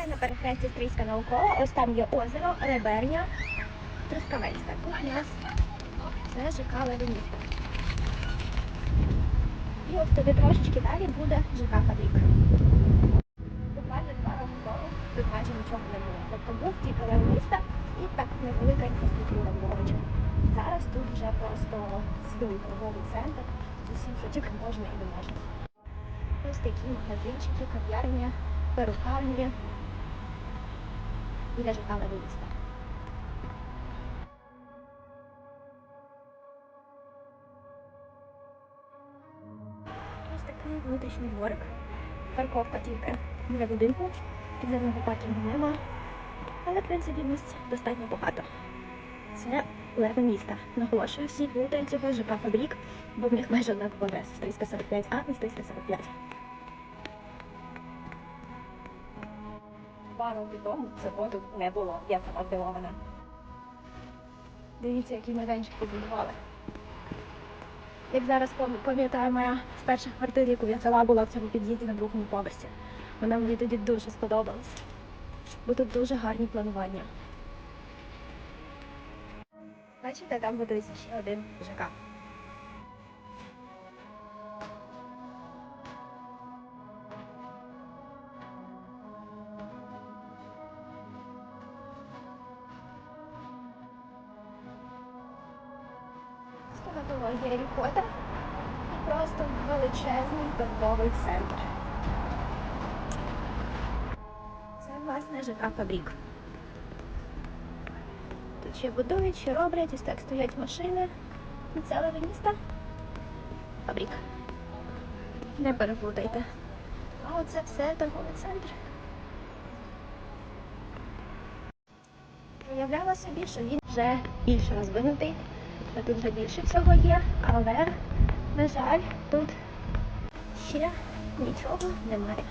Я на перехресті Стрийська наукова, ось там є озеро, Реберня, Трускавецька. Тут нас це ЖК Левенівка. І от туди трошечки далі буде ЖК Фабрик. Буквально два роки тому тут майже нічого не було. Тобто був тільки лев міста і так невелика інфраструктура поруч. Зараз тут вже просто свій торговий центр з усім, що тільки можна і не можна. Ось такі магазинчики, кав'ярні, перукарні біля ЖК Леви міста. Ось такий внутрішній дворик. Парковка тільки біля будинку. Підземного паркінгу нема. Але, в принципі, місць достатньо багато. Це леве міста. Наголошую, всі плутають цього ЖК Фабрік, бо в них майже однакова адреса 345 А і 345. Два роки тому тут не було. Я сама здивована. Дивіться, які майданчик побудували. Як зараз пам'ятаю, моя з перших квартир, яку я взяла, була в цьому під'їзді на другому поверсі. Вона мені тоді дуже сподобалась. Бо тут дуже гарні планування. Бачите, там будується ще один ЖК. Стоматологія рікота і просто величезний торговий центр. Це власне ЖК Фабрік. Тут ще будують, ще роблять, ось так стоять машини. Це леве. Фабрік. Не переплутайте. А оце все торговий центр. Уявляла собі, що він вже більш розвинутий, тут вже більше всього є, але, на жаль, тут ще нічого немає.